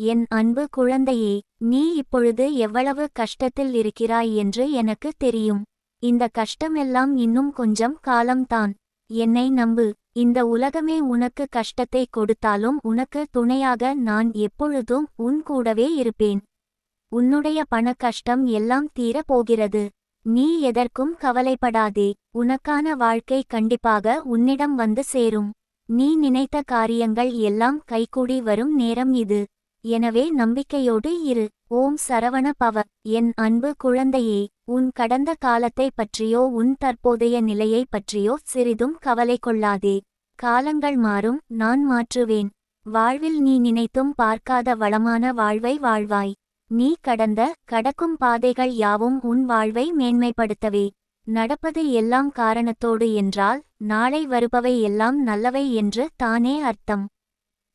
என் அன்பு குழந்தையே நீ இப்பொழுது எவ்வளவு கஷ்டத்தில் இருக்கிறாய் என்று எனக்கு தெரியும். இந்த கஷ்டமெல்லாம் இன்னும் கொஞ்சம் காலம்தான். என்னை நம்பு இந்த உலகமே உனக்கு கஷ்டத்தை கொடுத்தாலும் உனக்கு துணையாக நான் எப்பொழுதும் உன் கூடவே இருப்பேன். உன்னுடைய பண கஷ்டம் எல்லாம் தீரப் போகிறது நீ எதற்கும் கவலைப்படாதே உனக்கான வாழ்க்கை கண்டிப்பாக உன்னிடம் வந்து சேரும். நீ நினைத்த காரியங்கள் எல்லாம் கைகூடி வரும் நேரம் இது. எனவே நம்பிக்கையோடு இரு. ஓம் சரவண பவ. என் அன்பு குழந்தையே உன் கடந்த காலத்தை பற்றியோ உன் தற்போதைய நிலையை பற்றியோ சிறிதும் கவலை கொள்ளாதே. காலங்கள் மாறும் நான் மாற்றுவேன். வாழ்வில் நீ நினைத்தும் பார்க்காத வளமான வாழ்வை வாழ்வாய். நீ கடந்த கடக்கும் பாதைகள் யாவும் உன் வாழ்வை மேன்மைப்படுத்தவே. நடப்பது எல்லாம் காரணத்தோடு என்றால் நாளை வருபவை எல்லாம் நல்லவை என்று தானே அர்த்தம்.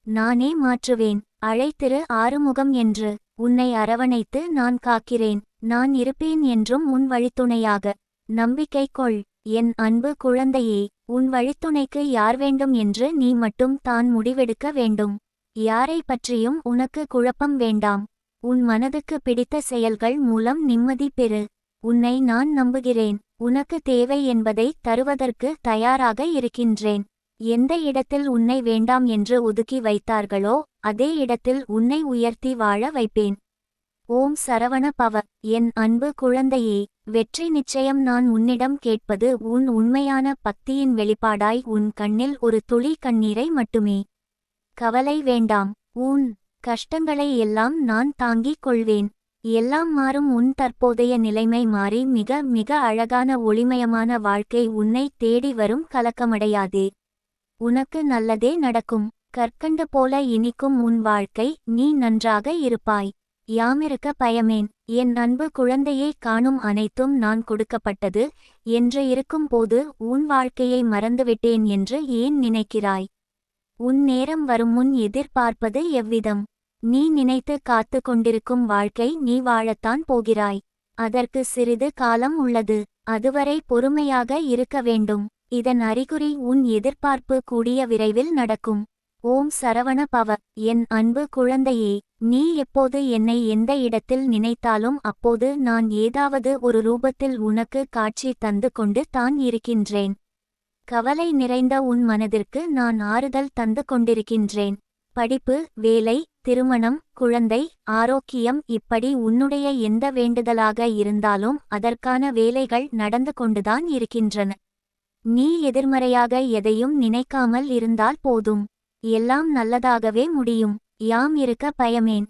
நானே மாற்றுவேன். அழைத்திரு ஆறுமுகம் என்று. உன்னை அரவணைத்து நான் காக்கிறேன். நான் இருப்பேன் என்றும் உன் வழித்துணையாக. நம்பிக்கை கொள். என் அன்பு குழந்தையே உன் வழித்துணைக்கு யார் வேண்டும் என்று நீ மட்டும் தான் முடிவெடுக்க வேண்டும். யாரை பற்றியும் உனக்கு குழப்பம் வேண்டாம். உன் மனதுக்கு பிடித்த செயல்கள் மூலம் நிம்மதி பெறு. உன்னை நான் நம்புகிறேன். உனக்கு தேவை என்பதை தருவதற்கு தயாராக இருக்கின்றேன். எந்த இடத்தில் உன்னை வேண்டாம் என்று ஒதுக்கி வைத்தார்களோ அதே இடத்தில் உன்னை உயர்த்தி வாழ வைப்பேன். ஓம் சரவண பவ. என் அன்பு குழந்தையே வெற்றி நிச்சயம் நான் உன்னிடம் கேட்பது உன் உண்மையான பக்தியின் வெளிப்பாடாய் உன் கண்ணில் ஒரு துளி கண்ணீரை மட்டுமே. கவலை வேண்டாம். உன் கஷ்டங்களை எல்லாம் நான் தாங்கிக் கொள்வேன். எல்லாம் மாறும் உன் தற்போதைய நிலைமை மாறி மிக மிக அழகான ஒளிமயமான வாழ்க்கை உன்னை தேடி வரும் கலக்கமடையாதே. உனக்கு நல்லதே நடக்கும். கற்கண்டு போல இனிக்கும் உன் வாழ்க்கை நீ நன்றாக இருப்பாய். யாமிருக்க பயமேன். என் அன்பு குழந்தையை காணும் அனைத்தும் நான் கொடுக்கப்பட்டது என்று இருக்கும்போது உன் வாழ்க்கையை மறந்துவிட்டேன் என்று ஏன் நினைக்கிறாய்? உன் நேரம் வரும் முன் எதிர்பார்ப்பது எவ்விதம்? நீ நினைத்து காத்து கொண்டிருக்கும் வாழ்க்கை நீ வாழத்தான் போகிறாய். அதற்கு சிறிது காலம் உள்ளது. அதுவரை பொறுமையாக இருக்க வேண்டும். இதன் அறிகுறி உன் எதிர்பார்ப்பு கூடிய விரைவில் நடக்கும். ஓம் சரவண பவ என் அன்பு குழந்தையே நீ எப்போது என்னை எந்த இடத்தில் நினைத்தாலும் அப்போது நான் ஏதாவது ஒரு ரூபத்தில் உனக்கு காட்சி தந்து கொண்டு தான் இருக்கின்றேன். கவலை நிறைந்த உன் மனதிற்கு நான் ஆறுதல் தந்து கொண்டிருக்கின்றேன். படிப்பு வேலை திருமணம் குழந்தை ஆரோக்கியம் இப்படி உன்னுடைய எந்த வேண்டுதலாக இருந்தாலும் அதற்கான வேலைகள் நடந்து கொண்டுதான் இருக்கின்றன. நீ எதிர்மறையாக எதையும் நினைக்காமல் இருந்தால் போதும். எல்லாம் நல்லதாகவே முடியும். யாம் இருக்க பயமேன்.